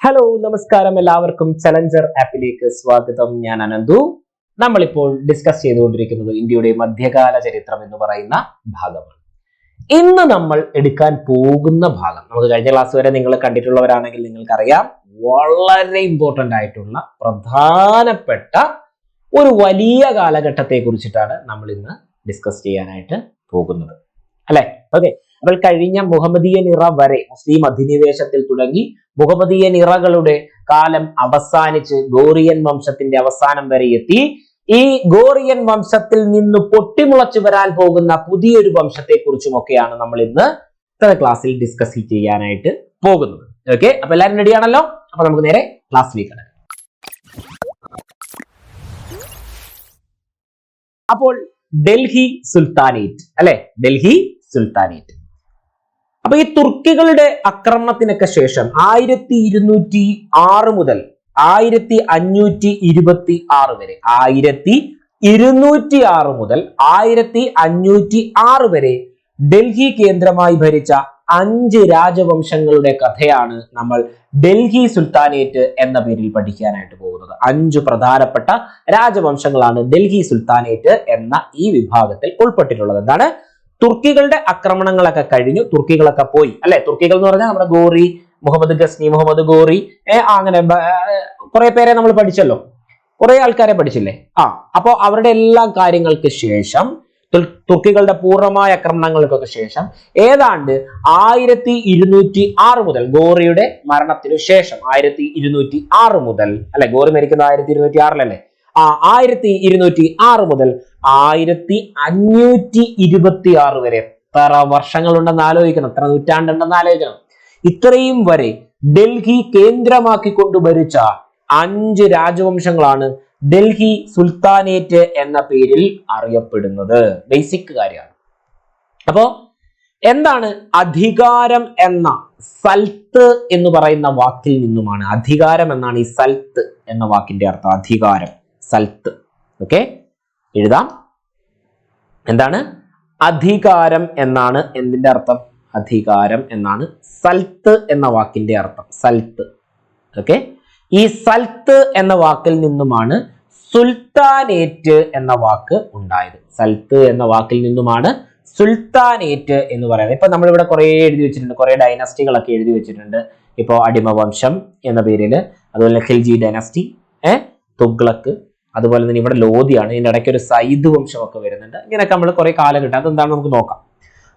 Hello നമസ്കാരം എല്ലാവർക്കും. Challenger ആപ്പിലേക്ക് സ്വാഗതം. ഞാൻ അനന്തു. നമ്മളിപ്പോൾ ഡിസ്കസ് ചെയ്തുകൊണ്ടിരിക്കുന്നത് ഇന്ത്യയുടെ മധ്യകാല ചരിത്രം എന്ന് പറയുന്ന ഭാഗമാണ്. ഇന്ന് നമ്മൾ എടുക്കാൻ പോകുന്ന ഭാഗം നമുക്ക് കഴിഞ്ഞ ക്ലാസ് വരെ നിങ്ങൾ കണ്ടിട്ടുള്ളവരാണെങ്കിൽ നിങ്ങൾക്കറിയാം വളരെ ഇമ്പോർട്ടന്റ് ആയിട്ടുള്ള പ്രധാനപ്പെട്ട ഒരു വലിയ കാലഘട്ടത്തെ കുറിച്ചിട്ടാണ് നമ്മൾ ഇന്ന് ഡിസ്കസ് ചെയ്യാനായിട്ട് പോകുന്നത്. അല്ലേ? ഓക്കെ അപ്പോൾ കഴിഞ്ഞ മുഹമ്മദീയ നിറ വരെ മുസ്ലിം അധിനിവേശത്തിൽ തുടങ്ങി മുഹമ്മദീയ നിറകളുടെ കാലം അവസാനിച്ച് ഗോറിയൻ വംശത്തിന്റെ അവസാനം വരെ എത്തി. ഈ ഗോറിയൻ വംശത്തിൽ നിന്ന് പൊട്ടിമുളച്ചു വരാൻ പോകുന്ന പുതിയൊരു വംശത്തെ കുറിച്ചുമൊക്കെയാണ് നമ്മൾ ഇന്ന് ഇത്ര ക്ലാസ്സിൽ ഡിസ്കസ് ചെയ്യാനായിട്ട് പോകുന്നത്. ഓക്കെ അപ്പൊ എല്ലാവരും റെഡിയാണല്ലോ അപ്പൊ നമുക്ക് നേരെ ക്ലാസ്സിലേക്ക് കടക്കാം. അപ്പോൾ ഡൽഹി സുൽത്താനേറ്റ് അല്ലെ? ഡൽഹി സുൽത്താനേറ്റ്. അപ്പൊ ഈ തുർക്കികളുടെ ആക്രമണത്തിനൊക്കെ ശേഷം ആയിരത്തി ഇരുന്നൂറ്റി ആറ് മുതൽ ആയിരത്തി അഞ്ഞൂറ്റി ഇരുപത്തി ആറ് വരെ ആയിരത്തി ഇരുന്നൂറ്റി ആറ് മുതൽ ആയിരത്തി അഞ്ഞൂറ്റി ആറ് വരെ ഡൽഹി കേന്ദ്രമായി ഭരിച്ച അഞ്ച് രാജവംശങ്ങളുടെ കഥയാണ് നമ്മൾ ഡൽഹി സുൽത്താനേറ്റ് എന്ന പേരിൽ പഠിക്കാനായിട്ട് പോകുന്നത്. അഞ്ച് പ്രധാനപ്പെട്ട രാജവംശങ്ങളാണ് ഡൽഹി സുൽത്താനേറ്റ് എന്ന ഈ വിഭാഗത്തിൽ ഉൾപ്പെട്ടിട്ടുള്ളത്. എന്താണ്? തുർക്കികളുടെ ആക്രമണങ്ങളൊക്കെ കഴിഞ്ഞു. തുർക്കികളൊക്കെ പോയി. അല്ലെ? തുർക്കികൾ എന്ന് പറഞ്ഞാൽ നമ്മുടെ ഗോറി മുഹമ്മദ് ഗസ്നി മുഹമ്മദ് ഗോറി അങ്ങനെ കുറെ പേരെ നമ്മൾ പഠിച്ചല്ലോ. കുറെ ആൾക്കാരെ പഠിച്ചില്ലേ? ആ അപ്പോ അവരുടെ എല്ലാ കാര്യങ്ങൾക്ക് ശേഷം തുർ- തുർക്കികളുടെ പൂർണമായ ആക്രമണങ്ങൾക്കൊക്കെ ശേഷം ഏതാണ്ട് ആയിരത്തി ഇരുന്നൂറ്റി ആറ് മുതൽ ഗോറിയുടെ മരണത്തിനു ശേഷം ആയിരത്തി ഇരുന്നൂറ്റി ആറ് മുതൽ അല്ലെ? ഗോറി മരിക്കുന്നത് ആയിരത്തി ഇരുന്നൂറ്റി ആറിലല്ലേ ആ ആയിരത്തി ഇരുന്നൂറ്റി ആറ് മുതൽ ആയിരത്തി അഞ്ഞൂറ്റി ഇരുപത്തി ആറ് വരെ. എത്ര വർഷങ്ങളുണ്ടെന്ന് ആലോചിക്കണം. എത്ര നൂറ്റാണ്ടുണ്ടെന്ന് ആലോചിക്കണം. ഇത്രയും വരെ ഡൽഹി കേന്ദ്രമാക്കിക്കൊണ്ട് ഭരിച്ച അഞ്ച് രാജവംശങ്ങളാണ് ഡൽഹി സുൽത്താനേറ്റ് എന്ന പേരിൽ അറിയപ്പെടുന്നത്. ബേസിക് കാര്യമാണ്. അപ്പോ എന്താണ് അധികാരം എന്ന സൽത്ത് എന്ന് പറയുന്ന വാക്കിൽ നിന്നുമാണ്. അധികാരം എന്നാണ് ഈ സൽത്ത് എന്ന വാക്കിന്റെ അർത്ഥം. അധികാരം സൽത്ത്. ഓക്കെ എഴുതാം. എന്താണ്? അധികാരം എന്നാണ് എന്തിന്റെ അർത്ഥം? അധികാരം എന്നാണ് സൽത്ത് എന്ന വാക്കിന്റെ അർത്ഥം. സൽത്ത്. ഓക്കെ? ഈ സൽത്ത് എന്ന വാക്കിൽ നിന്നുമാണ് സുൽത്താനേറ്റ് എന്ന വാക്ക് ഉണ്ടായത്. സൽത്ത് എന്ന വാക്കിൽ നിന്നുമാണ് സുൽത്താനേറ്റ് എന്ന് പറയുന്നത്. ഇപ്പൊ നമ്മളിവിടെ കുറെ എഴുതി വെച്ചിട്ടുണ്ട്. കുറെ ഡൈനസ്റ്റികളൊക്കെ എഴുതി വെച്ചിട്ടുണ്ട്. ഇപ്പോൾ അടിമവംശം എന്ന പേരിൽ. അതുപോലെ ഖിൽജി ഡൈനസ്റ്റി ഏഹ് തുഗ്ലക്ക്. അതുപോലെ തന്നെ ഇവിടെ ലോധിയാണ് ഇതിന്റെ ഇടയ്ക്ക് ഒരു സൈദ് വംശമൊക്കെ വരുന്നുണ്ട്. ഇങ്ങനെയൊക്കെ നമ്മൾ കുറെ കിട്ടും അതെന്താണ് നമുക്ക് നോക്കാം.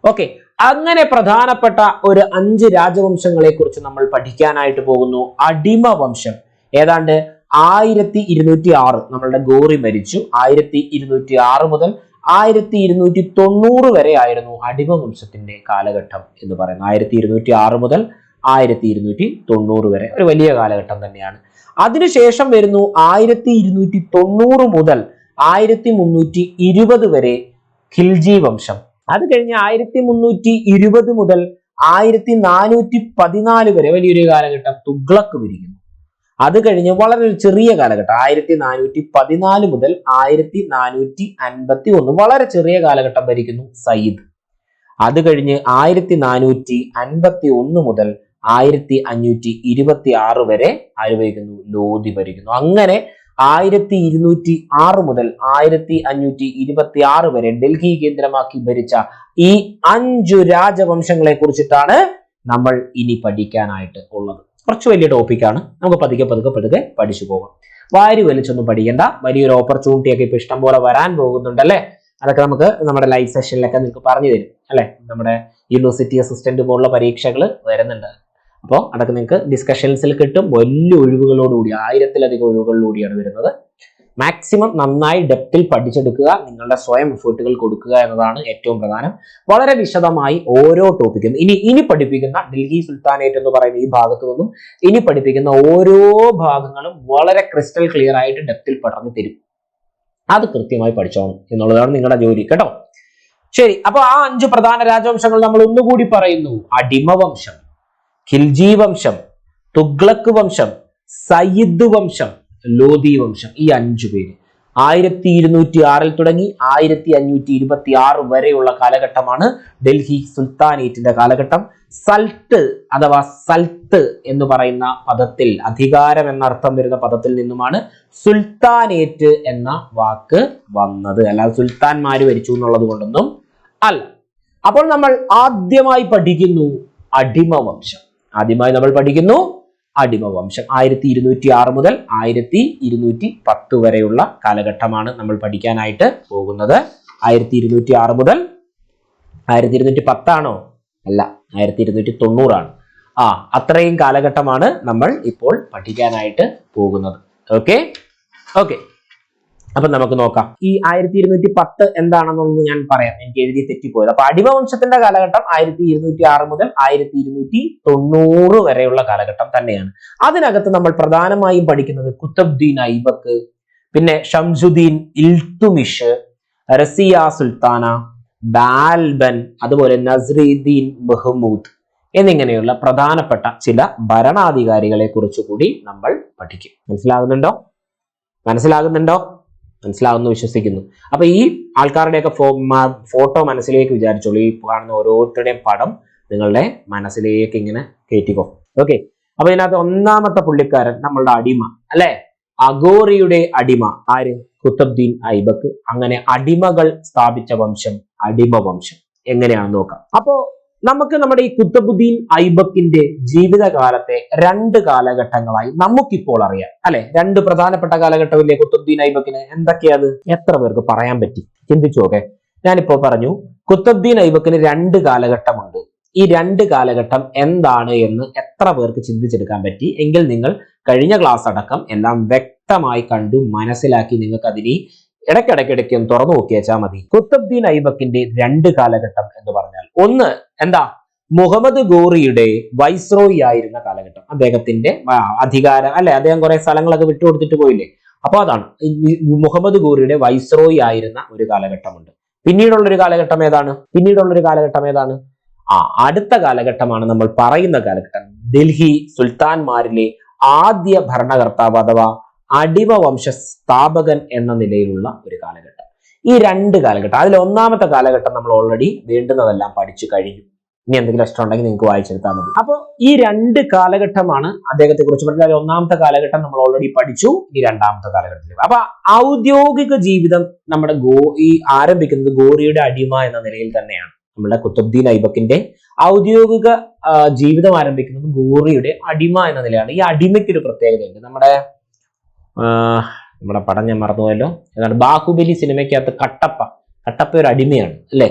ഓക്കെ. അങ്ങനെ പ്രധാനപ്പെട്ട ഒരു അഞ്ച് രാജവംശങ്ങളെ കുറിച്ച് നമ്മൾ പഠിക്കാനായിട്ട് പോകുന്നു. അടിമ വംശം. ഏതാണ്ട് ആയിരത്തി ഇരുന്നൂറ്റി ആറ് നമ്മളുടെ ഗോറി മരിച്ചു. ആയിരത്തി ഇരുന്നൂറ്റി ആറ് മുതൽ ആയിരത്തി ഇരുന്നൂറ്റി തൊണ്ണൂറ് വരെ ആയിരുന്നു അടിമ വംശത്തിന്റെ കാലഘട്ടം എന്ന് പറയുന്നത്. ആയിരത്തി ഇരുന്നൂറ്റി ആറ് മുതൽ ആയിരത്തി ഇരുന്നൂറ്റി തൊണ്ണൂറ് വരെ. ഒരു വലിയ കാലഘട്ടം തന്നെയാണ്. അതിനുശേഷം വരുന്നു ആയിരത്തി ഇരുന്നൂറ്റി തൊണ്ണൂറ് മുതൽ ആയിരത്തി മുന്നൂറ്റി ഇരുപത് വരെ ഖിൽജി വംശം. അത് കഴിഞ്ഞ് ആയിരത്തി മുന്നൂറ്റി ഇരുപത് മുതൽ ആയിരത്തി നാനൂറ്റി പതിനാല് വരെ വലിയൊരു കാലഘട്ടം തുഗ്ലക്ക് വിരിക്കുന്നു. അത് കഴിഞ്ഞ് വളരെ ഒരു ചെറിയ കാലഘട്ടം ആയിരത്തി നാനൂറ്റി പതിനാല് മുതൽ ആയിരത്തി നാനൂറ്റി അൻപത്തി ഒന്ന് വളരെ ചെറിയ കാലഘട്ടം ഭരിക്കുന്നു സയ്യിദ്. അത് കഴിഞ്ഞ് ആയിരത്തി നാനൂറ്റി അൻപത്തി ഒന്ന് മുതൽ ആയിരത്തി അഞ്ഞൂറ്റി ഇരുപത്തി ആറ് വരെ ആര് ഭരിക്കുന്നു ലോധി ഭരിക്കുന്നു അങ്ങനെ ആയിരത്തി ഇരുന്നൂറ്റി ആറ് മുതൽ ആയിരത്തി അഞ്ഞൂറ്റി ഇരുപത്തി ആറ് വരെ ഡൽഹി കേന്ദ്രമാക്കി ഭരിച്ച ഈ അഞ്ചു രാജവംശങ്ങളെ കുറിച്ചിട്ടാണ് നമ്മൾ ഇനി പഠിക്കാനായിട്ട് ഉള്ളത്. കുറച്ച് വലിയ ടോപ്പിക്കാണ് നമുക്ക് പതുക്കെ പതുക്കെ പതുക്കെ പഠിച്ചു പോകാം. വാരി വലിച്ചൊന്നും പഠിക്കണ്ട. വലിയൊരു ഓപ്പർച്യൂണിറ്റി ഒക്കെ ഇപ്പൊ ഇഷ്ടം പോലെ വരാൻ പോകുന്നുണ്ടല്ലേ? അതൊക്കെ നമുക്ക് നമ്മുടെ ലൈവ് സെഷനിലൊക്കെ നിങ്ങൾക്ക് പറഞ്ഞു തരും അല്ലെ? നമ്മുടെ യൂണിവേഴ്സിറ്റി അസിസ്റ്റന്റ് പോലുള്ള പരീക്ഷകൾ വരുന്നുണ്ട്. അപ്പോൾ അതൊക്കെ നിങ്ങൾക്ക് ഡിസ്കഷൻസിൽ കിട്ടും. വലിയ ഒഴിവുകളോടുകൂടി ആയിരത്തിലധികം ഒഴിവുകളിലൂടെയാണ് വരുന്നത്. മാക്സിമം നന്നായി ഡെപ്തിൽ പഠിച്ചെടുക്കുക നിങ്ങളുടെ സ്വയം എഫേർട്ടുകൾ കൊടുക്കുക എന്നതാണ് ഏറ്റവും പ്രധാനം. വളരെ വിശദമായി ഓരോ ടോപ്പിക്കും ഇനി ഇനി പഠിപ്പിക്കുന്ന ഡൽഹി സുൽത്താനേറ്റ് എന്ന് പറയുന്ന ഈ ഭാഗത്തു നിന്നും ഇനി പഠിപ്പിക്കുന്ന ഓരോ ഭാഗങ്ങളും വളരെ ക്രിസ്റ്റൽ ക്ലിയർ ആയിട്ട് ഡെപ്തിൽ പറഞ്ഞു തരും. അത് കൃത്യമായി പഠിച്ചോണം എന്നുള്ളതാണ് നിങ്ങളുടെ ജോലി കേട്ടോ? ശരി അപ്പൊ ആ അഞ്ച് പ്രധാന രാജവംശങ്ങൾ നമ്മൾ ഒന്നുകൂടി പറയുന്നു. അടിമവംശം. ഖിൽജി വംശം തുഗ്ലക്ക് വംശം സയ്യിദ് വംശം ലോധി വംശം ഈ അഞ്ചു പേര്. ആയിരത്തി ഇരുന്നൂറ്റി ആറിൽ തുടങ്ങി ആയിരത്തി അഞ്ഞൂറ്റി ഇരുപത്തി ആറ് വരെയുള്ള കാലഘട്ടമാണ് ഡൽഹി സുൽത്താനേറ്റിന്റെ കാലഘട്ടം. സൽട്ട് അഥവാ സൽത്ത് എന്ന് പറയുന്ന പദത്തിൽ അധികാരം എന്ന അർത്ഥം വരുന്ന പദത്തിൽ നിന്നുമാണ് സുൽത്താനേറ്റ് എന്ന വാക്ക് വന്നത്. അല്ലാതെ സുൽത്താൻമാർ ഭരിച്ചു എന്നുള്ളത് കൊണ്ടൊന്നും അല്ല. അപ്പോൾ നമ്മൾ ആദ്യമായി പഠിക്കുന്നു അടിമ വംശം. ആദ്യമായി നമ്മൾ പഠിക്കുന്നു അടിമ വംശം. ആയിരത്തി ഇരുന്നൂറ്റി ആറ് മുതൽ ആയിരത്തി ഇരുന്നൂറ്റി പത്ത് വരെയുള്ള കാലഘട്ടമാണ് നമ്മൾ പഠിക്കാനായിട്ട് പോകുന്നത്. ആയിരത്തി ഇരുന്നൂറ്റി ആറ് മുതൽ ആയിരത്തി ഇരുന്നൂറ്റി പത്താണോ അല്ല ആയിരത്തി ഇരുന്നൂറ്റി തൊണ്ണൂറാണ് ആ അത്രയും കാലഘട്ടമാണ് നമ്മൾ ഇപ്പോൾ പഠിക്കാനായിട്ട് പോകുന്നത്. ഓക്കെ ഓക്കെ അപ്പൊ നമുക്ക് നോക്കാം. ഈ ആയിരത്തി ഇരുന്നൂറ്റി പത്ത് എന്താണെന്നുള്ളത് ഞാൻ പറയാം. എനിക്ക് എഴുതി തെറ്റിപ്പോയത്. അപ്പൊ അടിമവംശത്തിന്റെ കാലഘട്ടം ആയിരത്തി ഇരുന്നൂറ്റി ആറ് മുതൽ ആയിരത്തി ഇരുന്നൂറ്റി തൊണ്ണൂറ് വരെയുള്ള കാലഘട്ടം തന്നെയാണ്. അതിനകത്ത് നമ്മൾ പ്രധാനമായും പഠിക്കുന്നത് കുത്തബ്ദീൻ ഐബക്ക് പിന്നെ ഷംസുദ്ദീൻ ഇൽത്തുമിഷ് റസിയ സുൽത്താന ബാൽബൻ അതുപോലെ നസ്രീദ്ദീൻ മെഹ്മൂദ് എന്നിങ്ങനെയുള്ള പ്രധാനപ്പെട്ട ചില ഭരണാധികാരികളെ കുറിച്ച് കൂടി നമ്മൾ പഠിക്കും. മനസ്സിലാകുന്നുണ്ടോ? മനസ്സിലാകുന്നുണ്ടോ? മനസ്സിലാകുന്നു വിശ്വസിക്കുന്നു. അപ്പൊ ഈ ആൾക്കാരുടെയൊക്കെ ഫോ ഫോട്ടോ മനസ്സിലേക്ക് വിചാരിച്ചോളൂ. ഈ കാണുന്ന ഓരോരുത്തരുടെയും പടം നിങ്ങളുടെ മനസ്സിലേക്ക് ഇങ്ങനെ കയറ്റിക്കോ ഓക്കെ അപ്പൊ ഇതിനകത്ത് ഒന്നാമത്തെ പുള്ളിക്കാരൻ നമ്മളുടെ അടിമ അല്ലെ? അഗോറിയുടെ അടിമ ആര്? കുത്തബ്ദീൻ ഐബക്ക്. അങ്ങനെ അടിമകൾ സ്ഥാപിച്ച വംശം അടിമ വംശം. എങ്ങനെയാണെന്ന് നോക്കാം. അപ്പോ നമുക്ക് നമ്മുടെ ഈ കുത്തബുദ്ദീൻ ഐബക്കിന്റെ ജീവിതകാലത്തെ രണ്ട് കാലഘട്ടങ്ങളായി നമുക്കിപ്പോൾ അറിയാം. അല്ലെ? രണ്ട് പ്രധാനപ്പെട്ട കാലഘട്ടമില്ലേ കുത്തബുദ്ദീൻ ഐബക്കിന്? എന്തൊക്കെയാണ് എത്ര പേർക്ക് പറയാൻ പറ്റി? ചിന്തിച്ചു നോക്കെ. ഞാനിപ്പോ പറഞ്ഞു കുത്തബ്ദീൻ ഐബക്കിന് രണ്ട് കാലഘട്ടമുണ്ട്. ഈ രണ്ട് കാലഘട്ടം എന്താണ് എന്ന് എത്ര പേർക്ക് ചിന്തിച്ചെടുക്കാൻ പറ്റി? എങ്കിൽ നിങ്ങൾ കഴിഞ്ഞ ക്ലാസ് അടക്കം എല്ലാം വ്യക്തമായി കണ്ടു മനസ്സിലാക്കി നിങ്ങൾക്ക് അതിനെ ഇടയ്ക്കിടയ്ക്കിടയ്ക്ക് തുറന്നു നോക്കി മതി. കുത്തബ്ദീൻ ഐബക്കിന്റെ രണ്ട് കാലഘട്ടം എന്ന് പറഞ്ഞാൽ ഒന്ന് എന്താ? മുഹമ്മദ് ഗോറിയുടെ വൈസ്രോയി ആയിരുന്ന കാലഘട്ടം. അദ്ദേഹത്തിന്റെ അധികാരം അല്ലെ? അദ്ദേഹം കുറെ സ്ഥലങ്ങളൊക്കെ വിട്ടുകൊടുത്തിട്ട് പോയില്ലേ? അപ്പൊ അതാണ്. മുഹമ്മദ് ഗോറിയുടെ വൈസ്രോയി ആയിരുന്ന ഒരു കാലഘട്ടമുണ്ട്. പിന്നീടുള്ള ഒരു കാലഘട്ടം ഏതാണ്? പിന്നീടുള്ള ഒരു കാലഘട്ടം ഏതാണ്? ആ അടുത്ത കാലഘട്ടമാണ് നമ്മൾ പറയുന്ന കാലഘട്ടം. ഡൽഹി സുൽത്താൻമാരിലെ ആദ്യ ഭരണകർത്താവ് അഥവാ അടിമ വംശ സ്ഥാപകൻ എന്ന നിലയിലുള്ള ഒരു കാലഘട്ടം. ഈ രണ്ട് കാലഘട്ടം അതിൽ ഒന്നാമത്തെ കാലഘട്ടം നമ്മൾ ഓൾറെഡി വേണ്ടുന്നതെല്ലാം പഠിച്ചു കഴിഞ്ഞു. ഇനി എന്തെങ്കിലും ഇഷ്ടം ഉണ്ടെങ്കിൽ നിങ്ങൾക്ക് വായിച്ചെടുത്താൽ മതി. അപ്പോൾ ഈ രണ്ട് കാലഘട്ടമാണ് അദ്ദേഹത്തെ കുറിച്ച് പറഞ്ഞാൽ ഒന്നാമത്തെ കാലഘട്ടം നമ്മൾ ഓൾറെഡി പഠിച്ചു. ഈ രണ്ടാമത്തെ കാലഘട്ടത്തിൽ അപ്പൊ ഔദ്യോഗിക ജീവിതം നമ്മുടെ ഗോ ഈ ആരംഭിക്കുന്നത് ഗോറിയുടെ അടിമ എന്ന നിലയിൽ തന്നെയാണ്. നമ്മുടെ കുത്തുബ്ദീൻ ഐബക്കിന്റെ ഔദ്യോഗിക ജീവിതം ആരംഭിക്കുന്നത് ഗോറിയുടെ അടിമ എന്ന നിലയാണ്. ഈ അടിമയ്ക്ക് ഒരു പ്രത്യേകതയുണ്ട്. നമ്മുടെ നമ്മുടെ പടം ഞാൻ മറന്നുപോയല്ലോ. എന്നാണ് ബാഹുബലി സിനിമയ്ക്കകത്ത് കട്ടപ്പ കട്ടപ്പ ഒരു അടിമയാണ് അല്ലേ?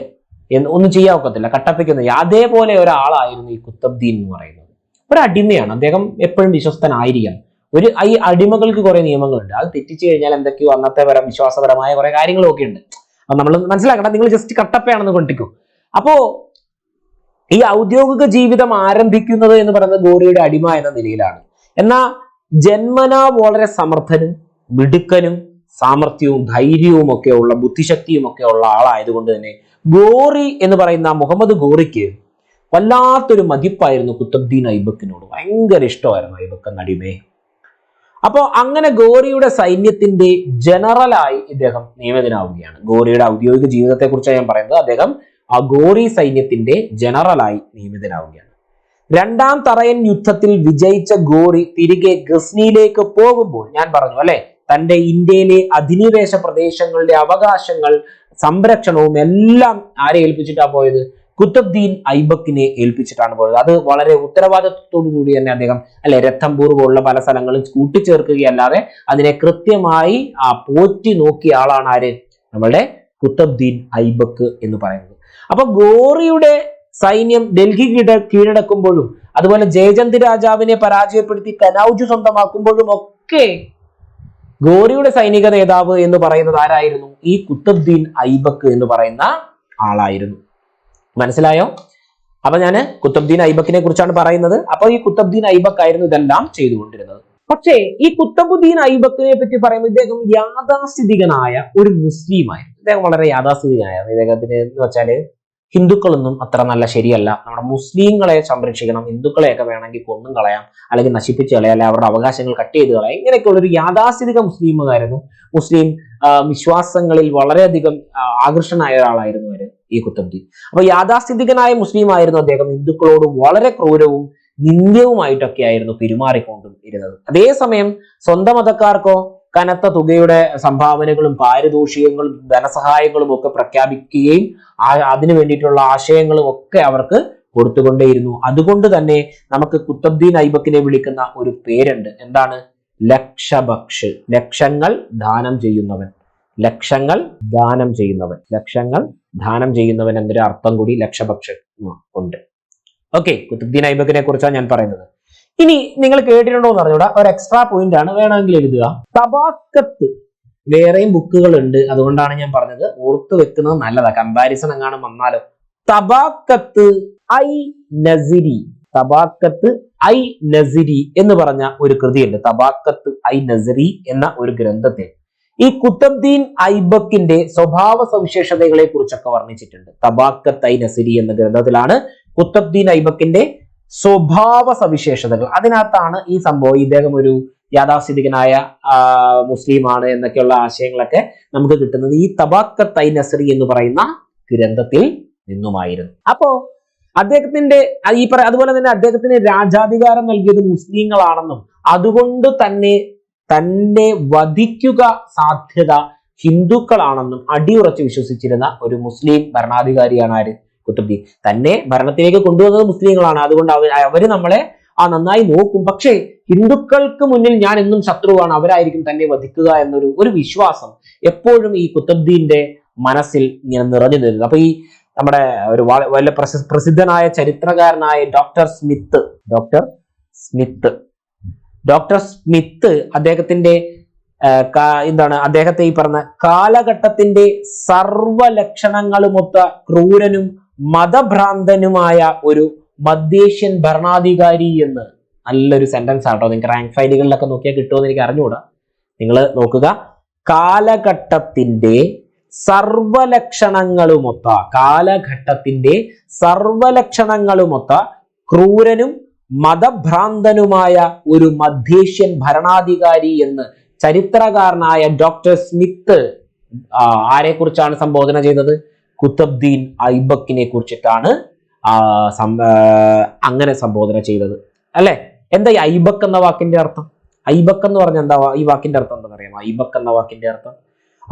ഒന്നും ചെയ്യാൻ ഒക്കത്തില്ല. കട്ടപ്പയ്ക്കൊന്നും അതേപോലെ ഒരാളായിരുന്നു ഈ കുത്തബ്ദീൻ എന്ന് പറയുന്നത്. ഒരു അടിമയാണ്. അദ്ദേഹം എപ്പോഴും വിശ്വസ്തനായിരിക്കണം. ഒരു ഈ അടിമകൾക്ക് കുറെ നിയമങ്ങളുണ്ട്. അത് തെറ്റിച്ചു കഴിഞ്ഞാൽ എന്തൊക്കെയോ അന്നത്തെ പരം വിശ്വാസപരമായ കുറെ കാര്യങ്ങളൊക്കെ ഉണ്ട്. അത് നമ്മൾ മനസ്സിലാക്കണം. നിങ്ങൾ ജസ്റ്റ് കട്ടപ്പയാണെന്ന് കൊണ്ടിക്കൂ. അപ്പോ ഈ ഔദ്യോഗിക ജീവിതം ആരംഭിക്കുന്നത് എന്ന് പറയുന്നത് ഗോറിയുടെ അടിമ എന്ന നിലയിലാണ്. എന്നാ ജന്മന വളരെ സമർത്ഥനും മിടുക്കനും സാമർഥ്യവും ധൈര്യവും ഒക്കെ ഉള്ള ബുദ്ധിശക്തിയും ഒക്കെ ഉള്ള ആളായതുകൊണ്ട് തന്നെ ഗോറി എന്ന് പറയുന്ന മുഹമ്മദ് ഗോറിക്ക് വല്ലാത്തൊരു മതിപ്പായിരുന്നു കുത്തബ്ദീൻ ഐബക്കിനോട്. ഭയങ്കര ഇഷ്ടമായിരുന്നു ഐബക്ക് നടിമേ അപ്പോൾ അങ്ങനെ ഗോറിയുടെ സൈന്യത്തിന്റെ ജനറലായി ഇദ്ദേഹം നിയമിതനാവുകയാണ്. ഗോറിയുടെ ഔദ്യോഗിക ജീവിതത്തെക്കുറിച്ചാണ് ഞാൻ പറയുന്നത്. അദ്ദേഹം ആ ഗോറി സൈന്യത്തിന്റെ ജനറലായി നിയമിതനാവുകയാണ്. രണ്ടാം തറയൻ യുദ്ധത്തിൽ വിജയിച്ച ഗോറി തിരികെ ഗസ്നിയിലേക്ക് പോകുമ്പോൾ ഞാൻ പറഞ്ഞു അല്ലെ? തന്റെ ഇന്ത്യയിലെ അധിനിവേശ പ്രദേശങ്ങളുടെ അവകാശങ്ങൾ സംരക്ഷണവും എല്ലാം ആരെ ഏൽപ്പിച്ചിട്ടാണ് പോയത്? കുത്തബ്ദീൻ ഐബക്കിനെ ഏൽപ്പിച്ചിട്ടാണ് പോയത്. അത് വളരെ ഉത്തരവാദിത്വത്തോടു കൂടി തന്നെ അദ്ദേഹം അല്ലെ രത്തംപൂർ പോലുള്ള പല സ്ഥലങ്ങളും കൂട്ടിച്ചേർക്കുകയല്ലാതെ അതിനെ കൃത്യമായി ആ പോറ്റി നോക്കിയ ആളാണ് ആര്? നമ്മളുടെ കുത്തബ്ദീൻ ഐബക്ക് എന്ന് പറയുന്നത്. അപ്പൊ ഗോറിയുടെ സൈന്യം ഡൽഹി കീഴ കീഴടക്കുമ്പോഴും അതുപോലെ ജയചന്ദ് രാജാവിനെ പരാജയപ്പെടുത്തി കനൌജ് സ്വന്തമാക്കുമ്പോഴും ഒക്കെ ഗോറിയുടെ സൈനിക നേതാവ് എന്ന് പറയുന്നത് ആരായിരുന്നു? ഈ കുത്തബ്ദീൻ ഐബക്ക് എന്ന് പറയുന്ന ആളായിരുന്നു. മനസ്സിലായോ? അപ്പൊ ഞാൻ കുത്തബ്ദീൻ ഐബക്കിനെ കുറിച്ചാണ് പറയുന്നത്. അപ്പൊ ഈ കുത്തബ്ദീൻ ഐബക്ക് ആയിരുന്നു ഇതെല്ലാം ചെയ്തുകൊണ്ടിരുന്നത്. പക്ഷേ ഈ കുത്തബുദ്ദീൻ ഐബക്കിനെ പറ്റി പറയുമ്പോൾ ഇദ്ദേഹം യാഥാസ്ഥിതികനായ ഒരു മുസ്ലിമായിരുന്നു. ഇദ്ദേഹം വളരെ യാഥാസ്ഥിതികനായിരുന്നു. ഇദ്ദേഹത്തിന് എന്ന് വെച്ചാൽ ഹിന്ദുക്കളൊന്നും അത്ര നല്ല ശരിയല്ല. നമ്മുടെ മുസ്ലിങ്ങളെ സംരക്ഷിക്കണം. ഹിന്ദുക്കളെയൊക്കെ വേണമെങ്കിൽ കൊന്നും കളയാം. അല്ലെങ്കിൽ നശിപ്പിച്ച് കളയാം. അല്ലെങ്കിൽ അവരുടെ അവകാശങ്ങൾ കട്ട് ചെയ്ത് കളയാം. ഇങ്ങനെയൊക്കെയുള്ള ഒരു യാഥാസ്ഥിതിക മുസ്ലിമുകായിരുന്നു മുസ്ലിം വിശ്വാസങ്ങളിൽ വളരെയധികം ആകർഷണായ ഒരാളായിരുന്നു അവർ ഈ കുത്തബ്ദീൻ അപ്പൊ യാഥാസ്ഥിതികനായ മുസ്ലിം ആയിരുന്നു അദ്ദേഹം. ഹിന്ദുക്കളോട് വളരെ ക്രൂരവും നിന്ദ്യവുമായിട്ടൊക്കെ ആയിരുന്നു പെരുമാറിക്കൊണ്ടും ഇരുന്നത് അതേസമയം സ്വന്തം മതക്കാർക്കോ കനത്ത തുകയുടെ സംഭാവനകളും പാരിതോഷികങ്ങളും ധനസഹായങ്ങളും ഒക്കെ പ്രഖ്യാപിക്കുകയും അതിനു വേണ്ടിയിട്ടുള്ള ആശയങ്ങളും ഒക്കെ അവർക്ക് കൊടുത്തുകൊണ്ടേയിരുന്നു. അതുകൊണ്ട് തന്നെ നമുക്ക് കുത്തബ്ദീൻ ഐബക്കിനെ വിളിക്കുന്ന ഒരു പേരുണ്ട്. എന്താണ്? ലക്ഷഭക്ഷ്. ലക്ഷങ്ങൾ ദാനം ചെയ്യുന്നവൻ. ലക്ഷങ്ങൾ ദാനം ചെയ്യുന്നവൻ. ലക്ഷങ്ങൾ ദാനം ചെയ്യുന്നവൻ എന്നൊരു അർത്ഥം കൂടി ലക്ഷഭക്ഷ് ഉണ്ട്. ഓക്കെ കുത്തബ്ദീൻ ഐബക്കിനെ കുറിച്ചാണ് ഞാൻ പറയുന്നത്. ഇനി നിങ്ങൾ കേട്ടിട്ടുണ്ടോ എന്ന് അറിഞ്ഞൂടാ. ഒരു എക്സ്ട്രാ പോയിന്റ് ആണ് വേണമെങ്കിൽ എഴുതുക. തബാക്കത്ത് വേറെയും ബുക്കുകൾ ഉണ്ട്. അതുകൊണ്ടാണ് ഞാൻ പറഞ്ഞത് ഓർത്ത് വെക്കുന്നത് നല്ലതാ. കമ്പാരിസൺ എങ്ങാനും വന്നാലോ. തബാക്കത്ത് ഐ നസിരി. തബാക്കത്ത് ഐ നസിരി എന്ന് പറഞ്ഞ ഒരു കൃതിയുണ്ട്. തബാക്കത്ത് ഐ നസിരി എന്ന ഒരു ഗ്രന്ഥത്തിൽ. ഈ കുത്തബ്ദീൻ ഐബക്കിന്റെ സ്വഭാവ സവിശേഷതകളെ കുറിച്ചൊക്കെ വർണിച്ചിട്ടുണ്ട്. തബാക്കത്ത് ഐ നസിരി എന്ന ഗ്രന്ഥത്തിലാണ് കുത്തബ്ദീൻ ഐബക്കിന്റെ സ്വഭാവ സവിശേഷതകൾ അതിനകത്താണ് ഈ സംഭവം ഇദ്ദേഹം ഒരു യാഥാസ്ഥിതികനായ മുസ്ലിമാണ് എന്നൊക്കെയുള്ള ആശയങ്ങളൊക്കെ നമുക്ക് കിട്ടുന്നത് ഈ തബാക്കത്ത് നസറി എന്ന് പറയുന്ന ഗ്രന്ഥത്തിൽ നിന്നുമായിരുന്നു. അപ്പോ അദ്ദേഹത്തിന്റെ ഈ പറ അതുപോലെ തന്നെ അദ്ദേഹത്തിന് രാജാധികാരം നൽകിയത് മുസ്ലിങ്ങളാണെന്നും അതുകൊണ്ട് തന്നെ തന്നെ വധിക്കുക സാധ്യത ഹിന്ദുക്കളാണെന്നും അടിയുറച്ച് വിശ്വസിച്ചിരുന്ന ഒരു മുസ്ലിം ഭരണാധികാരിയാണ് ആര്? കുത്തുബ്ദീൻ തന്നെ ഭരണത്തിലേക്ക് കൊണ്ടുവന്നത് മുസ്ലിങ്ങളാണ്. അതുകൊണ്ട് അവർ അവർ നമ്മളെ ആ നന്നായി നോക്കും. പക്ഷേ ഹിന്ദുക്കൾക്ക് മുന്നിൽ ഞാൻ എന്നും ശത്രുവാണ്. അവരായിരിക്കും തന്നെ വധിക്കുക എന്നൊരു ഒരു വിശ്വാസം എപ്പോഴും ഈ കുത്തബ്ദീന്റെ മനസ്സിൽ ഇങ്ങനെ നിറഞ്ഞു നിന്നത് അപ്പൊ ഈ നമ്മുടെ ഒരു വളരെ പ്രസിദ്ധനായ ചരിത്രകാരനായ doctor Smith doctor Smith doctor Smith അദ്ദേഹത്തിന്റെ എന്താണ് അദ്ദേഹത്തെ ഈ പറഞ്ഞ കാലഘട്ടത്തിന്റെ സർവലക്ഷണങ്ങളുമൊത്ത ക്രൂരനും മതഭ്രാന്തനുമായ ഒരു മധ്യേഷ്യൻ ഭരണാധികാരി എന്ന് നല്ലൊരു സെന്റൻസ് ആട്ടോ. നിങ്ങൾക്ക് റാങ്ക് ഫയലുകളിലൊക്കെ നോക്കിയാൽ കിട്ടുമെന്ന് എനിക്ക് അറിഞ്ഞുകൂടാ നിങ്ങൾ നോക്കുക. കാലഘട്ടത്തിന്റെ സർവലക്ഷണങ്ങളുമൊത്ത കാലഘട്ടത്തിന്റെ സർവലക്ഷണങ്ങളുമൊത്ത ക്രൂരനും മതഭ്രാന്തനുമായ ഒരു മധ്യേഷ്യൻ ഭരണാധികാരി എന്ന് ചരിത്രകാരനായ ഡോക്ടർ സ്മിത്ത് ആരെ ആരെക്കുറിച്ചാണ് സംബോധന ചെയ്തത്? കുത്തബ്ദീൻ ഐബക്കിനെ കുറിച്ചിട്ടാണ് അങ്ങനെ സംബോധന ചെയ്തത്. അല്ലെ? എന്താ ഈ ഐബക്ക് എന്ന വാക്കിന്റെ അർത്ഥം? ഐബക്ക് എന്ന് പറഞ്ഞ എന്താ? ഈ വാക്കിന്റെ അർത്ഥം എന്താ പറയാം ഐബക്ക് എന്ന വാക്കിന്റെ അർത്ഥം?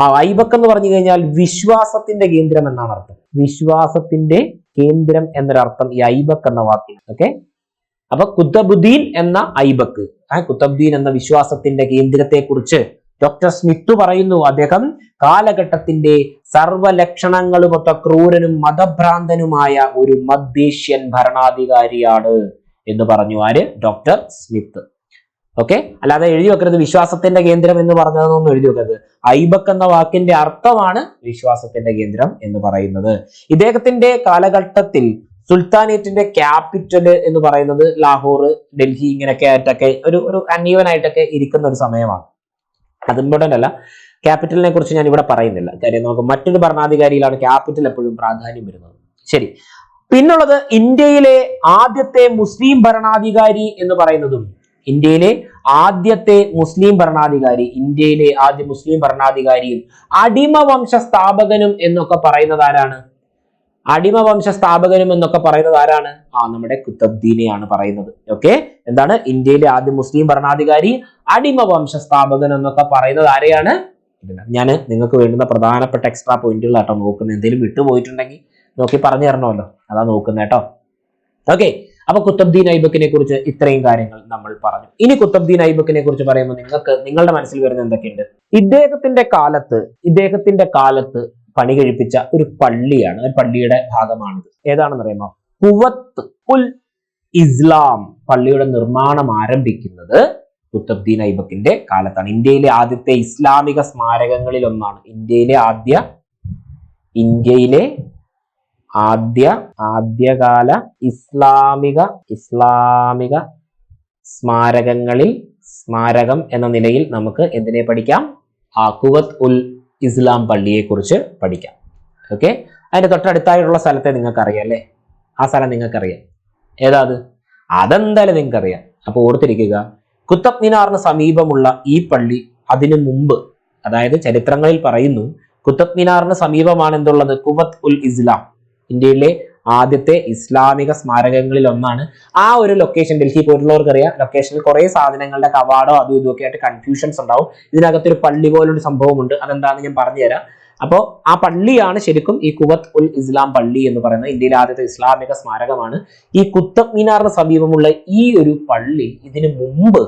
ആ ഐബക്ക് എന്ന് പറഞ്ഞു കഴിഞ്ഞാൽ വിശ്വാസത്തിന്റെ കേന്ദ്രം എന്നാണ് അർത്ഥം. വിശ്വാസത്തിന്റെ കേന്ദ്രം എന്നൊരർത്ഥം ഈ ഐബക്ക് എന്ന വാക്കിന്. ഓക്കെ? അപ്പൊ കുത്തബുദ്ദീൻ എന്ന ഐബക്ക്. ആ കുത്തബ്ദീൻ എന്ന വിശ്വാസത്തിന്റെ കേന്ദ്രത്തെ കുറിച്ച് ഡോക്ടർ സ്മിത്ത് പറയുന്നു. അദ്ദേഹം കാലഘട്ടത്തിന്റെ സർവലക്ഷണങ്ങളുമൊത്ത ക്രൂരനും മതഭ്രാന്തനുമായ ഒരു മധ്യേഷ്യൻ ഭരണാധികാരിയാണ് എന്ന് പറഞ്ഞു ആര്? Doctor Smith. ഓക്കെ? അല്ലാതെ എഴുതി വെക്കരുത്. വിശ്വാസത്തിന്റെ കേന്ദ്രം എന്ന് പറഞ്ഞതൊന്നും എഴുതി വെക്കരുത്. ഐബക്ക് എന്ന വാക്കിന്റെ അർത്ഥമാണ് വിശ്വാസത്തിന്റെ കേന്ദ്രം എന്ന് പറയുന്നത്. ഇദ്ദേഹത്തിന്റെ കാലഘട്ടത്തിൽ സുൽത്താനേറ്റിന്റെ ക്യാപിറ്റൽ എന്ന് പറയുന്നത് ലാഹോർ ഡൽഹി ഇങ്ങനെയൊക്കെ ആയിട്ടൊക്കെ ഒരു ഒരു അന്യവനായിട്ടൊക്കെ ഇരിക്കുന്ന ഒരു സമയമാണ്. അത് ഇമ്പോർട്ടന്റ് അല്ല. ക്യാപിറ്റലിനെ കുറിച്ച് ഞാൻ ഇവിടെ പറയുന്നില്ല. കാര്യം നമുക്ക് മറ്റൊരു ഭരണാധികാരിയിലാണ് ക്യാപിറ്റൽ എപ്പോഴും പ്രാധാന്യം വരുന്നത്. ശരി. പിന്നുള്ളത് ഇന്ത്യയിലെ ആദ്യത്തെ മുസ്ലിം ഭരണാധികാരി എന്ന് പറയുന്നതും ഇന്ത്യയിലെ ആദ്യത്തെ മുസ്ലിം ഭരണാധികാരി ഇന്ത്യയിലെ ആദ്യ മുസ്ലിം ഭരണാധികാരിയും അടിമവംശ സ്ഥാപകനും എന്നൊക്കെ പറയുന്നത് ആരാണ്? അടിമവംശ സ്ഥാപകനും എന്നൊക്കെ പറയുന്നത് ആരാണ്? ആ നമ്മുടെ കുത്തബ്ദീനെയാണ് പറയുന്നത്. ഓക്കെ? എന്താണ്? ഇന്ത്യയിലെ ആദ്യ മുസ്ലിം ഭരണാധികാരി അടിമ വംശ സ്ഥാപകൻ എന്നൊക്കെ പറയുന്നത് ആരെയാണ്? ഞാൻ നിങ്ങൾക്ക് വേണ്ടുന്ന പ്രധാനപ്പെട്ട എക്സ്ട്രാ പോയിന്റുകൾ കേട്ടോ നോക്കുന്നത്. എന്തെങ്കിലും വിട്ടുപോയിട്ടുണ്ടെങ്കിൽ നോക്കി പറഞ്ഞു തരണമല്ലോ. അതാ നോക്കുന്നത് കേട്ടോ. ഓക്കെ അപ്പൊ കുത്തബ്ദീൻ ഐബക്കിനെ കുറിച്ച് ഇത്രയും കാര്യങ്ങൾ നമ്മൾ പറഞ്ഞു. ഇനി കുത്തബ്ദീൻ ഐബക്കിനെ കുറിച്ച് പറയുമ്പോൾ നിങ്ങൾക്ക് നിങ്ങളുടെ മനസ്സിൽ വരുന്ന എന്തൊക്കെയുണ്ട്? ഇദ്ദേഹത്തിന്റെ കാലത്ത് ഇദ്ദേഹത്തിന്റെ കാലത്ത് പണി കഴിപ്പിച്ച ഒരു പള്ളിയാണ്. ഒരു പള്ളിയുടെ ഭാഗമാണിത്. ഏതാണെന്ന് അറിയാമോ കുവത്ത് ഉൽ ഇസ്ലാം പള്ളിയുടെ നിർമ്മാണം ആരംഭിക്കുന്നത് കുത്തബ്ദീൻ ഐബക്കിന്റെ കാലത്താണ്. ഇന്ത്യയിലെ ആദ്യത്തെ ഇസ്ലാമിക സ്മാരകങ്ങളിൽ ഒന്നാണ് ഇന്ത്യയിലെ ആദ്യ ഇന്ത്യയിലെ ആദ്യ ആദ്യകാല ഇസ്ലാമിക ഇസ്ലാമിക സ്മാരകങ്ങളിൽ സ്മാരകം എന്ന നിലയിൽ നമുക്ക് എന്തിനെ പഠിക്കാം? ആ കുവത്ത് ഉൽ ഇസ്ലാം പള്ളിയെ കുറിച്ച് പഠിക്കാം. ഓക്കെ? അതിന്റെ തൊട്ടടുത്തായിട്ടുള്ള സ്ഥലത്തെ നിങ്ങൾക്ക് അറിയാം അല്ലേ? ആ സ്ഥലം നിങ്ങൾക്കറിയാം. ഏതാ അത്? അതെന്തായാലും നിങ്ങൾക്കറിയാം. അപ്പോൾ അപ്പൊ ഓർത്തിരിക്കുക കുത്തബ് മിനാറിന് സമീപമുള്ള ഈ പള്ളി അതിനു മുമ്പ് അതായത് ചരിത്രങ്ങളിൽ പറയുന്നു കുത്തബ് മിനാറിന് സമീപമാണ് എന്തുള്ളത്? കുവത്ത് ഉൽ ഇസ്ലാം ഇന്ത്യയിലെ ആദ്യത്തെ ഇസ്ലാമിക സ്മാരകങ്ങളിൽ ഒന്നാണ്. ആ ഒരു ലൊക്കേഷൻ ഡൽഹി പോയിട്ടുള്ളവർക്ക് അറിയാം ലൊക്കേഷനിൽ കുറെ സാധനങ്ങളുടെ കവാടോ അതും ഇതും ഒക്കെ ആയിട്ട് കൺഫ്യൂഷൻസ് ഉണ്ടാവും. ഇതിനകത്തൊരു പള്ളി പോലൊരു സംഭവമുണ്ട് അതെന്താണെന്ന് ഞാൻ പറഞ്ഞുതരാം. അപ്പോൾ ആ പള്ളിയാണ് ശരിക്കും ഈ കുവത്ത് ഉൽ ഇസ്ലാം പള്ളി എന്ന് പറയുന്നത് ഇന്ത്യയിലെ ആദ്യത്തെ ഇസ്ലാമിക സ്മാരകമാണ്. ഈ കുത്തബ് മിനാറിന് സമീപമുള്ള ഈ ഒരു പള്ളി ഇതിനു മുമ്പ്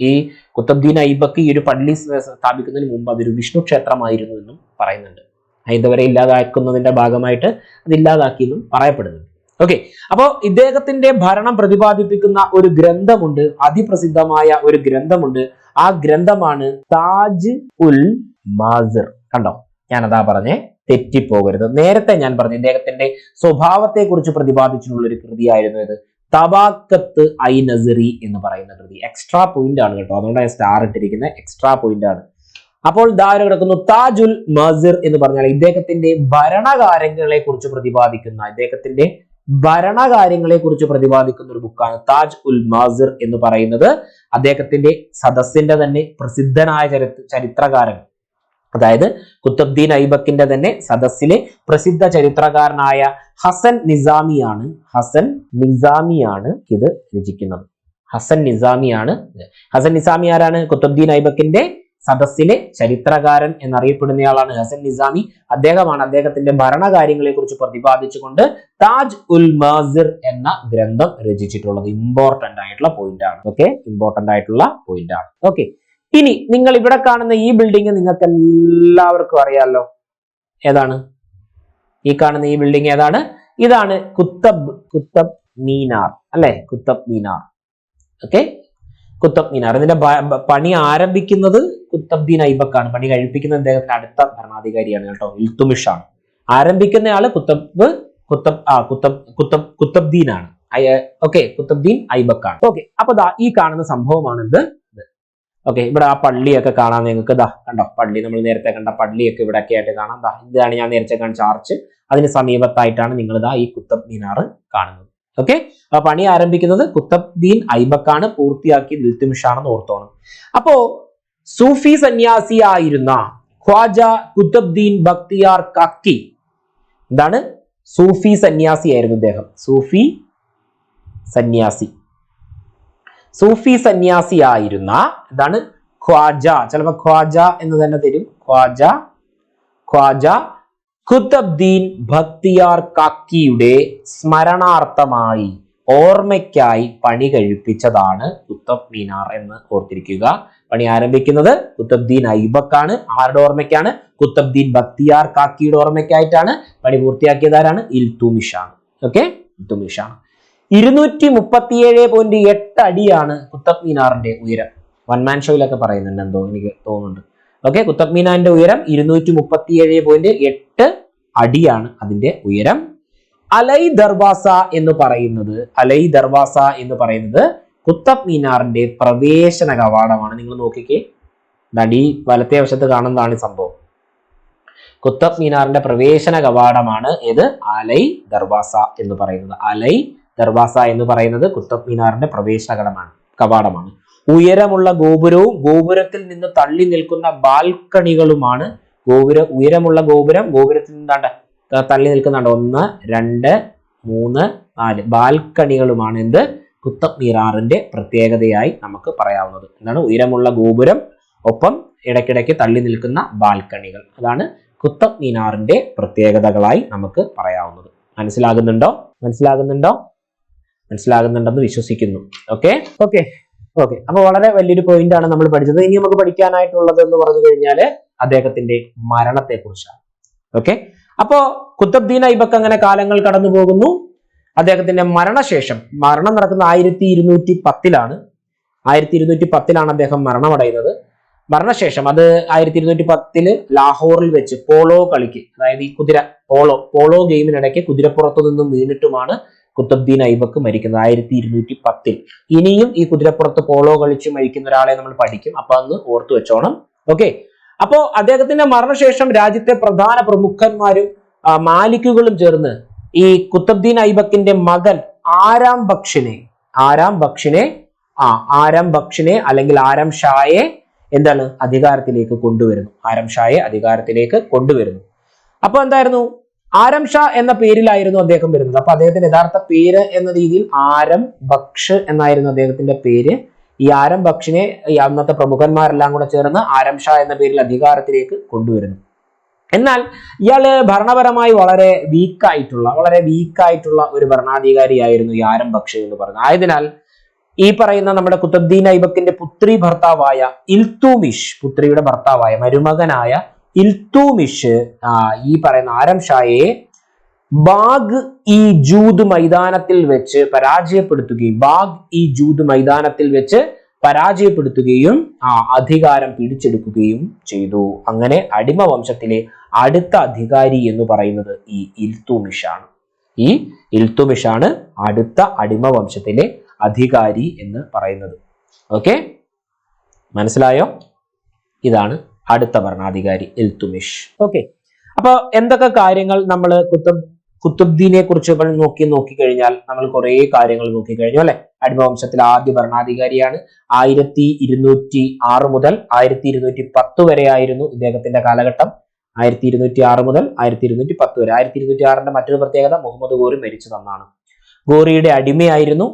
ഈ കുത്തബ്ദീൻ ഐബക്ക് ഈ ഒരു പള്ളി സ്ഥാപിക്കുന്നതിന് മുമ്പ് അതൊരു വിഷ്ണു ക്ഷേത്രമായിരുന്നു എന്നും പറയുന്നുണ്ട്. ഹൈന്ദവരെ ഇല്ലാതാക്കുന്നതിന്റെ ഭാഗമായിട്ട് അത് ഇല്ലാതാക്കിയെന്നും പറയപ്പെടുന്നുണ്ട്. ഓക്കെ അപ്പോൾ ഇദ്ദേഹത്തിന്റെ ഭരണം പ്രതിപാദിപ്പിക്കുന്ന ഒരു ഗ്രന്ഥമുണ്ട് അതിപ്രസിദ്ധമായ ഒരു ഗ്രന്ഥമുണ്ട്. ആ ഗ്രന്ഥമാണ് താജ് ഉൽ മാസിർ. കണ്ടോ? ഞാനതാ പറഞ്ഞേ തെറ്റിപ്പോകരുത്. നേരത്തെ ഞാൻ പറഞ്ഞു ഇദ്ദേഹത്തിന്റെ സ്വഭാവത്തെ കുറിച്ച് പ്രതിപാദിച്ചിട്ടുള്ള ഒരു കൃതിയായിരുന്നു ഇത്. തബാക്കത്ത് ഐ നസറി എന്ന് പറയുന്ന കൃതി. എക്സ്ട്രാ പോയിന്റ് ആണ് കേട്ടോ. അതുകൊണ്ടാണ് സ്റ്റാർ ഇട്ടിരിക്കുന്നത് എക്സ്ട്രാ പോയിന്റ് ആണ്. അപ്പോൾ ദാരു കിടക്കുന്നു. താജുൽ മസിർ എന്ന് പറഞ്ഞാൽ ഇദ്ദേഹത്തിന്റെ ഭരണകാര്യങ്ങളെ കുറിച്ച് പ്രതിപാദിക്കുന്ന ഇദ്ദേഹത്തിന്റെ ഭരണകാര്യങ്ങളെ കുറിച്ച് പ്രതിപാദിക്കുന്ന ഒരു ബുക്കാണ് താജ് ഉൽ മാസിർ എന്ന് പറയുന്നത്. അദ്ദേഹത്തിന്റെ സദസ്സിന്റെ തന്നെ പ്രസിദ്ധനായ ചരിത്ര ചരിത്രകാരൻ. അതായത് കുത്തബ്ദീൻ ഐബക്കിന്റെ തന്നെ സദസ്സിലെ പ്രസിദ്ധ ചരിത്രകാരനായ ഹസൻ നിസാമിയാണ് ഹസൻ നിസാമിയാണ് ഇത് രചിക്കുന്നത്. ഹസൻ നിസാമിയാണ്. ഹസൻ നിസാമി ആരാണ്? കുത്തബ്ദീൻ ഐബക്കിന്റെ സദസ്സിലെ ചരിത്രകാരൻ എന്നറിയപ്പെടുന്നയാളാണ് ഹസൻ നിസാമി. അദ്ദേഹമാണ് അദ്ദേഹത്തിന്റെ ഭരണകാര്യങ്ങളെ കുറിച്ച് പ്രതിപാദിച്ചുകൊണ്ട് താജ് ഉൽ മാസിർ എന്ന ഗ്രന്ഥം രചിച്ചിട്ടുള്ളത്. ഇമ്പോർട്ടന്റ് ആയിട്ടുള്ള പോയിന്റ് ആണ്. ഓക്കെ ഇമ്പോർട്ടന്റ് ആയിട്ടുള്ള പോയിന്റ് ആണ്. ഓക്കെ ഇനി നിങ്ങൾ ഇവിടെ കാണുന്ന ഈ ബിൽഡിംഗ് നിങ്ങൾക്ക് എല്ലാവർക്കും അറിയാമല്ലോ ഏതാണ്? ഈ കാണുന്ന ഈ ബിൽഡിംഗ് ഏതാണ്? ഇതാണ് കുത്തബ് കുത്തബ് മീനാർ അല്ലെ? കുത്തബ് മീനാർ. ഓക്കെ? കുത്തബ് മീനാർ. ഇതിന്റെ പണി ആരംഭിക്കുന്നത് കുത്തബ്ദീൻ ഐബക്കാണ്. പണി കഴിപ്പിക്കുന്നത് അദ്ദേഹത്തിന്റെ അടുത്ത ഭരണാധികാരിയാണ് കേട്ടോ ഇൽത്തുമിഷ് ആണ് ആരംഭിക്കുന്ന ആൾ കുത്തബ് കുത്തബ് ആ കുത്തബ് കുത്തബ് കുത്തബ്ദീൻ ആണ് ഓക്കെ കുത്തബ്ദീൻ ഐബക്കാണ്. ഓക്കെ അപ്പൊ ഈ കാണുന്ന സംഭവമാണ് ഓക്കെ ഇവിടെ ആ പള്ളിയൊക്കെ കാണാൻ നിങ്ങൾക്ക്. ദാ കണ്ടോ? പള്ളി നമ്മൾ നേരത്തെ കണ്ട പള്ളിയൊക്കെ ഇവിടെ ഒക്കെ ആയിട്ട് കാണാം. ദാ ഇതാണ് ഞാൻ നേരത്തെ കാണിച്ച ആർച്ച് അതിന് സമീപത്തായിട്ടാണ് നിങ്ങൾ ദാ ഈ കുത്തബ് മിനാർ കാണുന്നത്. ഓക്കെ അപ്പൊ പണി ആരംഭിക്കുന്നത് കുത്തബ്ദീൻ ഐബക്കാണ്. പൂർത്തിയാക്കി ദിൽത്തുമിഷാണെന്ന് ഓർത്തോണം. അപ്പോ സൂഫി സന്യാസിയായിരുന്ന ഖ്വാജ കുത്തബ്ദീൻ ബക്തിയാർ കക്കി എന്താണ്? സൂഫി സന്യാസിയായിരുന്നു അദ്ദേഹം സൂഫി സന്യാസി. സൂഫി സന്യാസിയായിരുന്ന ഇതാണ് ഖ്വാജ. ചിലപ്പോ ഖ്വാജ എന്ന് തന്നെ തരും. ഖ്വാജ ഖ്വാജ ഖുത്തബ്ദീൻ ഭക്തിയാർ കാക്കിയുടെ സ്മരണാർത്ഥമായി ഓർമ്മയ്ക്കായി പണി കഴിപ്പിച്ചതാണ് കുത്തബ് മീനാർ എന്ന് ഓർത്തിരിക്കുക. പണി ആരംഭിക്കുന്നത് കുത്തബ്ദീൻ ഐബക്കാണ്. ആരുടെ ഓർമ്മയ്ക്കാണ്? കുത്തബ്ദീൻ ഭക്തിയാർ കാക്കിയുടെ ഓർമ്മയ്ക്കായിട്ടാണ്. പണി പൂർത്തിയാക്കിയതാരാണ് ഇൽത്തുമിഷാണ്. ഓക്കെ? ഇൽത്തുമിഷാണ്. ഇരുന്നൂറ്റി മുപ്പത്തിയേഴ് പോയിന്റ് എട്ട് അടിയാണ് കുത്തബ് മീനാറിന്റെ ഉയരം വൺമാൻ ഷോയിലൊക്കെ പറയുന്നുണ്ട് എന്തോ എനിക്ക് തോന്നുന്നുണ്ട്. ഓക്കെ കുത്തബ് മീനാറിന്റെ ഉയരം ഇരുന്നൂറ്റി മുപ്പത്തിയേഴ് പോയിന്റ് എട്ട് അടിയാണ് അതിന്റെ ഉയരം. അലൈ ദർവാസ എന്ന് പറയുന്നത് അലൈ ദർവാസ എന്ന് പറയുന്നത് കുത്തബ് മീനാറിന്റെ പ്രവേശന കവാടമാണ്. നിങ്ങൾ നോക്കിക്കേ. നടി വലത്തെ വശത്ത് കാണുന്നതാണ് സംഭവം. കുത്തബ് മീനാറിന്റെ പ്രവേശന കവാടമാണ് ഇത് അലൈ ദർവാസ എന്ന് പറയുന്നത്. അലൈ ദർവാസ എന്ന് പറയുന്നത് കുത്തബ് മിനാറിന്റെ പ്രവേശനകടമാണ് കവാടമാണ്. ഉയരമുള്ള ഗോപുരവും ഗോപുരത്തിൽ നിന്ന് തള്ളി നിൽക്കുന്ന ബാൽക്കണികളുമാണ് ഗോപുര ഉയരമുള്ള ഗോപുരം ഗോപുരത്തിൽ നിന്നാണ്ട് തള്ളി നിൽക്കുന്നുണ്ട്. ഒന്ന് രണ്ട് മൂന്ന് നാല് ബാൽക്കണികളുമാണ് എന്ത്? കുത്തബ് മിനാറിന്റെ പ്രത്യേകതയായി നമുക്ക് പറയാവുന്നത്. എന്താണ്? ഉയരമുള്ള ഗോപുരം ഒപ്പം ഇടയ്ക്കിടയ്ക്ക് തള്ളി നിൽക്കുന്ന ബാൽക്കണികൾ. അതാണ് കുത്തബ് മിനാറിന്റെ പ്രത്യേകതകളായി നമുക്ക് പറയാവുന്നത്. മനസ്സിലാകുന്നുണ്ടോ? മനസ്സിലാകുന്നുണ്ടോ? മനസ്സിലാകുന്നുണ്ടെന്ന് വിശ്വസിക്കുന്നു. ഓക്കെ ഓക്കെ ഓക്കെ അപ്പൊ വളരെ വലിയൊരു പോയിന്റ് ആണ് നമ്മൾ പഠിച്ചത്. ഇനി നമുക്ക് പഠിക്കാനായിട്ടുള്ളത് എന്ന് പറഞ്ഞു കഴിഞ്ഞാൽ അദ്ദേഹത്തിന്റെ മരണത്തെ കുറിച്ചാണ് ഓക്കെ അപ്പോ കുത്തബ്ദീൻ ഐബക്ക് അങ്ങനെ കാലങ്ങൾ കടന്നു പോകുന്നു. അദ്ദേഹത്തിന്റെ മരണശേഷം മരണം നടക്കുന്ന ആയിരത്തി ഇരുന്നൂറ്റി പത്തിലാണ് ആയിരത്തി ഇരുന്നൂറ്റി പത്തിലാണ് അദ്ദേഹം മരണമടയുന്നത്. മരണശേഷം അത് ആയിരത്തി ഇരുന്നൂറ്റി പത്തിൽ ലാഹോറിൽ വെച്ച് പോളോ കളിക്ക് അതായത് ഈ കുതിര പോളോ പോളോ ഗെയിമിനിടയ്ക്ക് കുതിരപ്പുറത്തു നിന്നും വീണിട്ടുമാണ് കുത്തബ്ദീൻ ഐബക്ക് മരിക്കുന്നത് ആയിരത്തി ഇരുന്നൂറ്റി പത്തിൽ ഇനിയും ഈ കുതിരപ്പുറത്ത് പോളോ കളിച്ച് മരിക്കുന്ന ഒരാളെ നമ്മൾ പഠിക്കും. അപ്പൊ അന്ന് ഓർത്തു വെച്ചോണം. ഓക്കെ? അപ്പോ അദ്ദേഹത്തിന്റെ മരണശേഷം രാജ്യത്തെ പ്രധാന പ്രമുഖന്മാരും മാലിക്കുകളും ചേർന്ന് ഈ കുത്തബ്ദീൻ ഐബക്കിന്റെ മകൻ ആരാം ബക്ഷിനെ ആരാം ബക്ഷിനെ ആ ആരാം ബക്ഷിനെ അല്ലെങ്കിൽ ആരാം ഷായെ എന്താണ് അധികാരത്തിലേക്ക് കൊണ്ടുവരുന്നു. ആരാം ഷായെ അധികാരത്തിലേക്ക് കൊണ്ടുവരുന്നു. അപ്പൊ എന്തായിരുന്നു? ആരം ഷാ എന്ന പേരിലായിരുന്നു അദ്ദേഹം വരുന്നത്. അപ്പൊ അദ്ദേഹത്തിന്റെ യഥാർത്ഥ പേര് എന്ന രീതിയിൽ ആരം ബക്ഷ് എന്നായിരുന്നു അദ്ദേഹത്തിന്റെ പേര്. ഈ ആരം ബക്ഷിനെ അന്നത്തെ പ്രമുഖന്മാരെല്ലാം കൂടെ ചേർന്ന് ആരം ഷാ എന്ന പേരിൽ അധികാരത്തിലേക്ക് കൊണ്ടുവരുന്നു. എന്നാൽ ഇയാൾ ഭരണപരമായി വളരെ വീക്കായിട്ടുള്ള വളരെ വീക്കായിട്ടുള്ള ഒരു ഭരണാധികാരിയായിരുന്നു ഈ ആരം ബക്ഷ് എന്ന് പറയുന്നത് ആയതിനാൽ ഈ പറയുന്ന നമ്മുടെ കുത്തബ്ദീൻ ഐബക്കിന്റെ പുത്രി ഭർത്താവായ ഇൽത്തൂമിഷ് പുത്രിയുടെ ഭർത്താവായ മരുമകനായ ഇൽത്തൂമിഷ് ഈ പറയുന്ന ആരം ഷായെ ബാഗ് ഈ ജൂദ് മൈതാനത്തിൽ വെച്ച് പരാജയപ്പെടുത്തുകയും ബാഗ് ഈ ജൂദ് മൈതാനത്തിൽ വെച്ച് പരാജയപ്പെടുത്തുകയും ആ അധികാരം പിടിച്ചെടുക്കുകയും ചെയ്തു. അങ്ങനെ അടിമ വംശത്തിലെ അടുത്ത അധികാരി എന്ന് പറയുന്നത് ഈ ഇൽത്തുമിഷാണ്. ഈ ഇൽത്തുമിഷാണ് അടുത്ത അടിമ വംശത്തിലെ അധികാരി എന്ന് പറയുന്നത്. ഓക്കെ? മനസ്സിലായോ? ഇതാണ് അടുത്ത ഭരണാധികാരി ഇൽത്തുമിഷ് ഓക്കെ. അപ്പൊ എന്തൊക്കെ കാര്യങ്ങൾ നമ്മൾ കുത്തബ് കുത്തുബ്ദീനെ കുറിച്ച് നോക്കി നോക്കി കഴിഞ്ഞാൽ നമ്മൾ കുറെ കാര്യങ്ങൾ നോക്കി കഴിഞ്ഞു അല്ലെ അടിമവംശത്തിൽ ആദ്യ ഭരണാധികാരിയാണ്. ആയിരത്തി ഇരുന്നൂറ്റി ആറ് മുതൽ ആയിരത്തി ഇരുന്നൂറ്റി പത്ത് വരെ ആയിരുന്നു ഇദ്ദേഹത്തിന്റെ കാലഘട്ടം. ആയിരത്തി ഇരുന്നൂറ്റി ആറ് മുതൽ ആയിരത്തി ഇരുന്നൂറ്റി പത്ത് വരെ. ആയിരത്തി ഇരുന്നൂറ്റി ആറിന്റെ മറ്റൊരു പ്രത്യേകത മുഹമ്മദ് ഗോറി മരിച്ചതെന്നാണ് ഗോറിയുടെ അടിമയായിരുന്നു.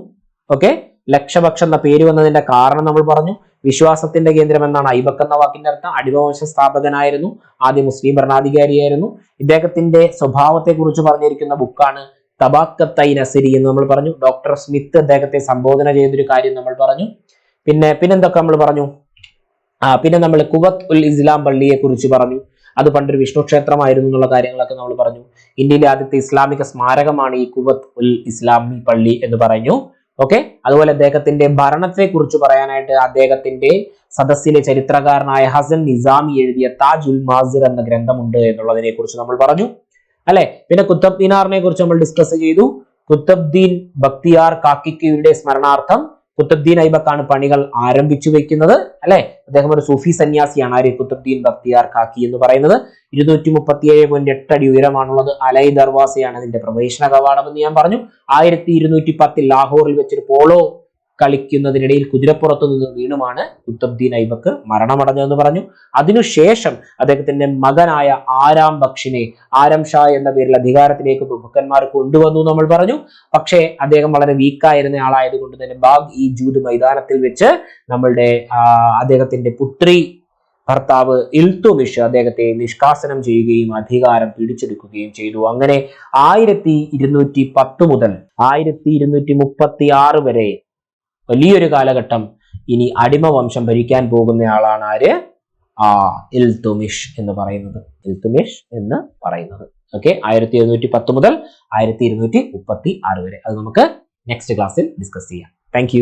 ഓക്കെ. ലക്ഷപക്ഷം എന്ന പേര് വന്നതിന്റെ കാരണം നമ്മൾ പറഞ്ഞു. വിശ്വാസത്തിന്റെ കേന്ദ്രം എന്നാണ് ഐബക്ക് എന്ന വാക്കിന്റെ അർത്ഥം. അടിമവംശ സ്ഥാപകനായിരുന്നു. ആദ്യ മുസ്ലിം ഭരണാധികാരിയായിരുന്നു. ഇദ്ദേഹത്തിന്റെ സ്വഭാവത്തെ കുറിച്ച് പറഞ്ഞിരിക്കുന്ന ബുക്കാണ് തബാക്കത്തൈ നസരി എന്ന് നമ്മൾ പറഞ്ഞു. ഡോക്ടർ സ്മിത്ത് അദ്ദേഹത്തെ സംബോധന ചെയ്തൊരു കാര്യം നമ്മൾ പറഞ്ഞു. പിന്നെ പിന്നെന്തൊക്കെ നമ്മൾ പറഞ്ഞു? ആ പിന്നെ നമ്മൾ കുവത്ത് ഉൽ ഇസ്ലാം പള്ളിയെ കുറിച്ച് പറഞ്ഞു. അത് പണ്ടൊരു വിഷ്ണു ക്ഷേത്രമായിരുന്നു എന്നുള്ള കാര്യങ്ങളൊക്കെ നമ്മൾ പറഞ്ഞു. ഇന്ത്യയിലെ ആദ്യത്തെ ഇസ്ലാമിക സ്മാരകമാണ് ഈ കുവത്ത് ഉൽ ഇസ്ലാമി പള്ളി എന്ന് പറഞ്ഞു. ഓക്കെ അതുപോലെ അദ്ദേഹത്തിന്റെ ഭരണത്തെ കുറിച്ച് പറയാനായിട്ട് അദ്ദേഹത്തിന്റെ സദസ്സിലെ ചരിത്രകാരനായ ഹസൻ നിസാമി എഴുതിയ താജ് ഉൽ മാസിർ എന്ന ഗ്രന്ഥമുണ്ട് എന്നുള്ളതിനെ കുറിച്ച് നമ്മൾ പറഞ്ഞു. അല്ലെ? പിന്നെ കുത്തബ് ദീനാറിനെ കുറിച്ച് നമ്മൾ ഡിസ്കസ് ചെയ്തു. കുത്തബ്ദീൻ ബക്തിയാർ കാക്കിക്കയുടെ സ്മരണാർത്ഥം കുത്തബ്ദീൻ ഐബക്കാണ് പണികൾ ആരംഭിച്ചു വെക്കുന്നത് അല്ലെ? അദ്ദേഹം ഒരു സൂഫി സന്യാസിയാണ് ആര്? കുത്തബ്ദീൻ ബക്തിയാർ കാക്കി എന്ന് പറയുന്നത്. ഇരുന്നൂറ്റി മുപ്പത്തി ഏഴ് പോയിന്റ് എട്ട് അടി ഉയരമാണുള്ളത്. അലൈ ദർവാസയാണ് അതിന്റെ പ്രവേശന കവാടം എന്ന് ഞാൻ പറഞ്ഞു. ആയിരത്തി ഇരുന്നൂറ്റി പത്തിൽ ലാഹോറിൽ വെച്ചൊരു പോളോ കളിക്കുന്നതിനിടയിൽ കുതിരപ്പുറത്തു നിന്ന് വീണുമാണ് കുത്തബ്ദീൻ ഐബക്ക് മരണമടഞ്ഞതെന്ന് പറഞ്ഞു. അതിനുശേഷം അദ്ദേഹത്തിന്റെ മകനായ ആരാം ബക്ഷിനെ ആരം ഷാ എന്ന പേരിൽ അധികാരത്തിലേക്ക് പ്രഭുക്കന്മാർ കൊണ്ടുവന്നു നമ്മൾ പറഞ്ഞു. പക്ഷേ അദ്ദേഹം വളരെ വീക്കായിരുന്ന ആളായതുകൊണ്ട് തന്നെ ബാഗ് ഈ ജൂത് മൈതാനത്തിൽ വെച്ച് നമ്മളുടെ അദ്ദേഹത്തിന്റെ പുത്രി ഭർത്താവ് ഇൽത്തുമിഷ് അദ്ദേഹത്തെ നിഷ്കാസനം ചെയ്യുകയും അധികാരം പിടിച്ചെടുക്കുകയും ചെയ്തു. അങ്ങനെ ആയിരത്തി ഇരുന്നൂറ്റി പത്ത് മുതൽ ആയിരത്തി ഇരുന്നൂറ്റി മുപ്പത്തി ആറ് വരെ വലിയൊരു കാലഘട്ടം ഇനി അടിമ വംശം ഭരിക്കാൻ പോകുന്ന ആളാണ് ആര്? ആ ഇൽത്തുമിഷ് എന്ന് പറയുന്നത്. ഇൽത്തുമിഷ് എന്ന് പറയുന്നത്. ഓക്കെ ആയിരത്തി എഴുന്നൂറ്റി പത്ത് മുതൽ ആയിരത്തി ഇരുന്നൂറ്റി മുപ്പത്തി ആറ് വരെ. അത് നമുക്ക് നെക്സ്റ്റ് ക്ലാസ്സിൽ ഡിസ്കസ് ചെയ്യാം. താങ്ക്